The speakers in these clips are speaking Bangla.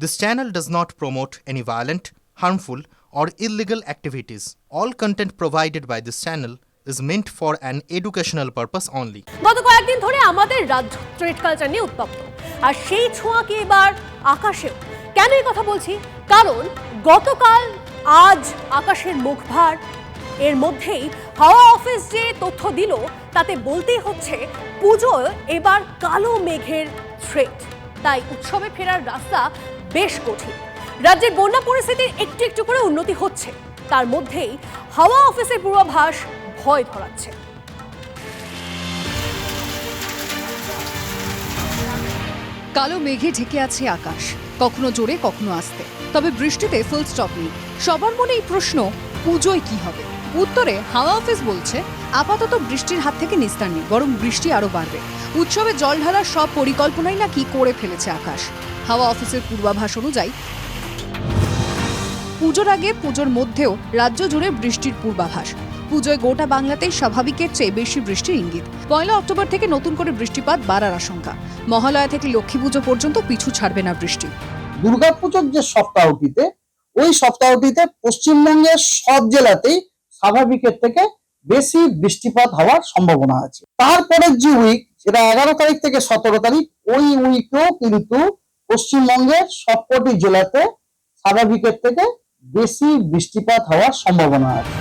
This channel does not promote any violent, harmful, or illegal activities. All content provided by this channel is meant for an educational purpose only. গত কয়েকদিন ধরে আমাদের রাজ্য স্ট্রিট কালচার নিয়ে উত্তপ্ত আর সেই ছোঁয়া কি এবার আকাশেও কেন এই কথা বলছি কারণ গতকাল আজ আকাশের মুখভার এর মধ্যেই হাওয়া অফিস যে তথ্য দিল তাতে বলতেই হচ্ছে পুজো এবার কালো মেঘের থ্রেট তাই উৎসবে ফেরার রাস্তা বেশ কঠিন। রাজ্যের বন্যা পরিস্থিতির একটু একটু করে উন্নতি হচ্ছে। তার মধ্যেই হাওয়া অফিসের পূর্বাভাস ভয় ধরাচ্ছে। কালো মেঘে ঢেকে আছে আকাশ। কখনো জোরে, কখনো আসতে। তবে বৃষ্টিতে ফুল স্টপ নেই। সবার মনে এই প্রশ্ন, পুজোয় কি হবে? উত্তরে হাওয়া অফিস বলছে, আপাতত বৃষ্টির হাত থেকে নিস্তার নেই, বরং বৃষ্টি আরও বাড়বে। উৎসবে জল ঢালার সব পরিকল্পনাই নাকি করে ফেলেছে আকাশ। হাওয়া অফিসের পূর্বাভাস অনুযায়ী, পুজোর আগে পুজোর মধ্যেও রাজ্য জুড়ে বৃষ্টির পূর্বাভাস। পুজোয় গোটা বাংলাতেই স্বাভাবিকের চেয়ে বেশি বৃষ্টির ইঙ্গিত। পয়লা অক্টোবর থেকে নতুন করে বৃষ্টিপাত বাড়ার আশঙ্কা। মহালয়া থেকে লক্ষ্মী পুজো পর্যন্ত পিছু ছাড়বে না বৃষ্টি। দুর্গাপুজোর যে সপ্তাহটিতে, ওই সপ্তাহটিতে পশ্চিমবঙ্গের সব জেলাতেই স্বাভাবিকের থেকে বেশি বৃষ্টিপাত হওয়ার সম্ভাবনা আছে। তারপরের যে উইক যেটা এগারো তারিখ থেকে সতেরো তারিখ, ওই উইকেও কিন্তু পশ্চিমবঙ্গের সবকটি জেলাতে স্বাভাবিকের থেকে বেশি বৃষ্টিপাত হওয়ার সম্ভাবনা আছে।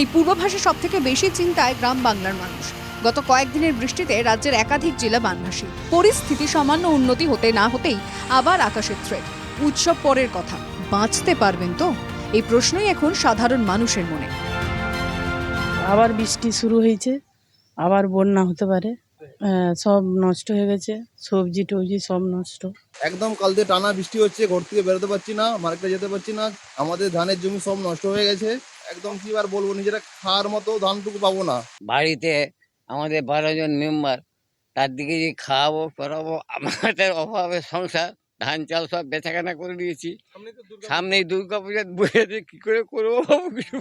এই পূর্বাভাসে সব থেকে বেশি চিন্তায় গ্রাম বাংলার মানুষ। গত কয়েকদিনের বৃষ্টিতে রাজ্যের একাধিক জেলা বানভাসী। পরিস্থিতি সামান্য উন্নতি হতে না হতেই আবার আকাশের থ্রেট উৎসব পরের কথা। বাঁচতে পারবেন তো? এই প্রশ্নই এখন সাধারণ মানুষের মনে। আবার বৃষ্টি শুরু হয়েছে আবার বন্যা হতে পারে সব নষ্ট হয়ে গেছে সবজি টবজি সব নষ্ট। একদম কাল দিয়ে টানা বৃষ্টি হচ্ছে ঘর থেকে বেরোতে পারছি না মার্কেটে যেতে পারছি না আমাদের ধানের জমি সব নষ্ট হয়ে গেছে। একদম কি আর বলব নিজেরা খাওয়ার মতো ধানটুকু পাবো না। বাড়িতে আমাদের বারো জন মেম্বার তার দিকে যে খাওয়াবো করাবো আমাদের অভাবে সংসার ধান চাল সব বেচাকেনা করে দিয়েছি। সামনেই দুর্গা পূজার বইয়েতে কি করে করব কিছু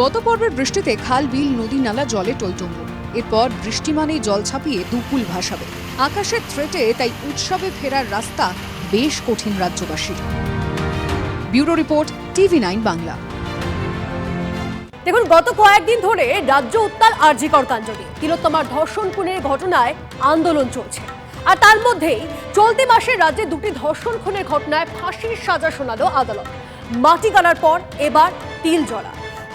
গত পর্বের বৃষ্টিতে খাল বিল নদী নালা জলে টইটম্ব এরপর বৃষ্টি মানেই জল ছাপিয়ে দুকুল ভাসাবে। আকাশের থ্রেটে তাই উৎসবে ফেরার রাস্তা বেশ কঠিন রাজ্যবাসীর। Bureau report TV nine Bangla. দেখুন, গত কয়েকদিন ধরে রাজ্য উত্তাল আরজিকর কাণ্ড তিলোত্তমার ধর্ষণ খুনের ঘটনায় আন্দোলন চলছে। আর তার মধ্যেই চলতি মাসে রাজ্যে দুটি ধর্ষণ খুনের ঘটনায় ফাঁসির সাজা শোনালো আদালত। মাটি গালার পর এবার তিল জলা।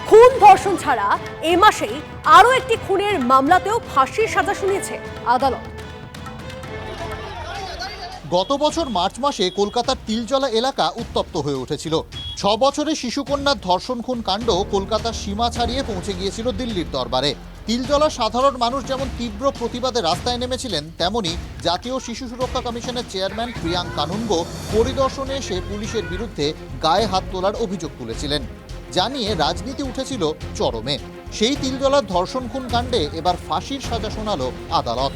খুন ধর্ষণ ছাড়া এ মাসেই আরও একটি খুনের মামলাতেও ফাঁসির সাজা শুনিয়েছে আদালত। গত বছর মার্চ মাসে কলকাতার তিলজলা এলাকা উত্তপ্ত হয়ে উঠেছিল। ছ বছরে শিশুকন্যার ধর্ষণ খুন কাণ্ড কলকাতার সীমা ছাড়িয়ে পৌঁছে গিয়েছিল দিল্লির দরবারে। তিলজলা সাধারণ মানুষ যেমন তীব্র প্রতিবাদে রাস্তায় নেমেছিলেন, তেমনি জাতীয় শিশু সুরক্ষা কমিশনের চেয়ারম্যান প্রিয়াঙ্ক কানুনগো পরিদর্শনে এসে পুলিশের বিরুদ্ধে গায়ে হাত তোলার অভিযোগ তুলেছিলেন। জানিয়ে রাজনীতি উঠেছিল চরমে। সেই তিলজলার ধর্ষণ খুন কাণ্ডে এবার ফাঁসির সাজা শোনালো আদালত।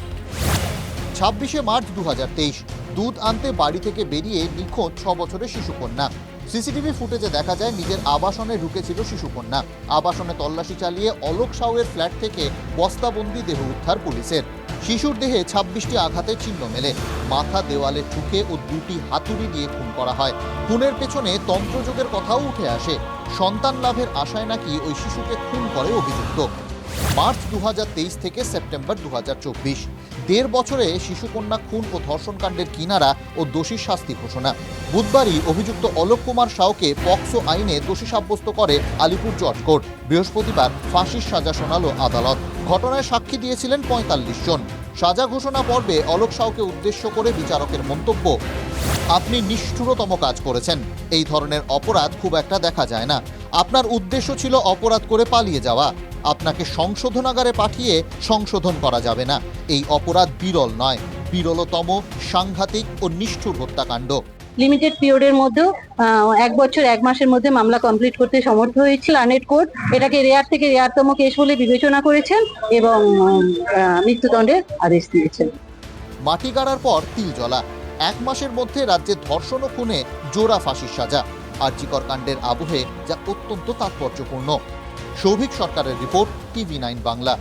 ছাব্বিশে মার্চ দু হাজার তেইশ, দুধ আনতে বাড়ি থেকে বেরিয়ে নিখোঁজ ছ বছরের শিশুকন্যা। সিসিটিভি ফুটেজে দেখা যায় নিজের আবাসনে ঢুকেছিল শিশুকন্যা। আবাসনে তল্লাশি চালিয়ে অলোক সাউয়ের ফ্ল্যাট থেকে বস্তাবন্দি দেহ উদ্ধার পুলিশের। শিশুর দেহে ছাব্বিশটি আঘাতের চিহ্ন মেলে। মাথা, দেওয়ালে ঠুকে ও দুটি হাতুড়ি দিয়ে খুন করা হয়। খুনের পেছনে তন্ত্রযোগের কথাও উঠে আসে। সন্তান লাভের আশায় নাকি ওই শিশুকে খুন করে অভিযুক্ত। মার্চ দু হাজার তেইশ থেকে সেপ্টেম্বর দু দেড় বছরে শিশুকন্যা খুন ও ধর্ষণকাণ্ডের কিনারা ও দোষীর শাস্তি ঘোষণা। বুধবারই অভিযুক্ত অলোক কুমার সাউকে পক্সো আইনে দোষী সাব্যস্ত করে আলিপুর জজ কোর্ট। বৃহস্পতিবার ফাঁসির সাজা শোনালো আদালত। ঘটনায় সাক্ষী দিয়েছিলেন পঁয়তাল্লিশ জন। সাজা ঘোষণা পর্বে অলোক সাউকে উদ্দেশ্য করে বিচারকের মন্তব্য, আপনি নিষ্ঠুরতম কাজ করেছেন। এই ধরনের অপরাধ খুব একটা দেখা যায় না। আপনার উদ্দেশ্য ছিল অপরাধ করে পালিয়ে যাওয়া। আপনাকে সংশোধনাগারে পাঠিয়ে সংশোধন করা যাবে না। এই অপরাধ বিরল নয়। বিরলতম সাংঘাতিক ও নিষ্ঠুর হত্যাকাণ্ড। লিমিটেড পিরিয়ডের মধ্যেও এক বছর এক মাসের মধ্যে মামলা কমপ্লিট করতে সমর্থ হয়েছিল আনেট কোর্ট। এটাকে রেয়ার থেকে রেয়ারতম কেস বলে বিবেচনা করেছেন এবং মৃত্যুদণ্ডের আদেশ দিয়েছেন। মাটি গাড়ার পর তিল জ্বলা। এক মাসের মধ্যে রাজ্যে ধর্ষণ ও খুনে জোড়া ফাঁসির সাজা। আর্যিকর কাণ্ডের আবহে যা অত্যন্ত তাৎপর্যপূর্ণ। সৌভিক সরকারের রিপোর্ট টিভি নাইন বাংলা।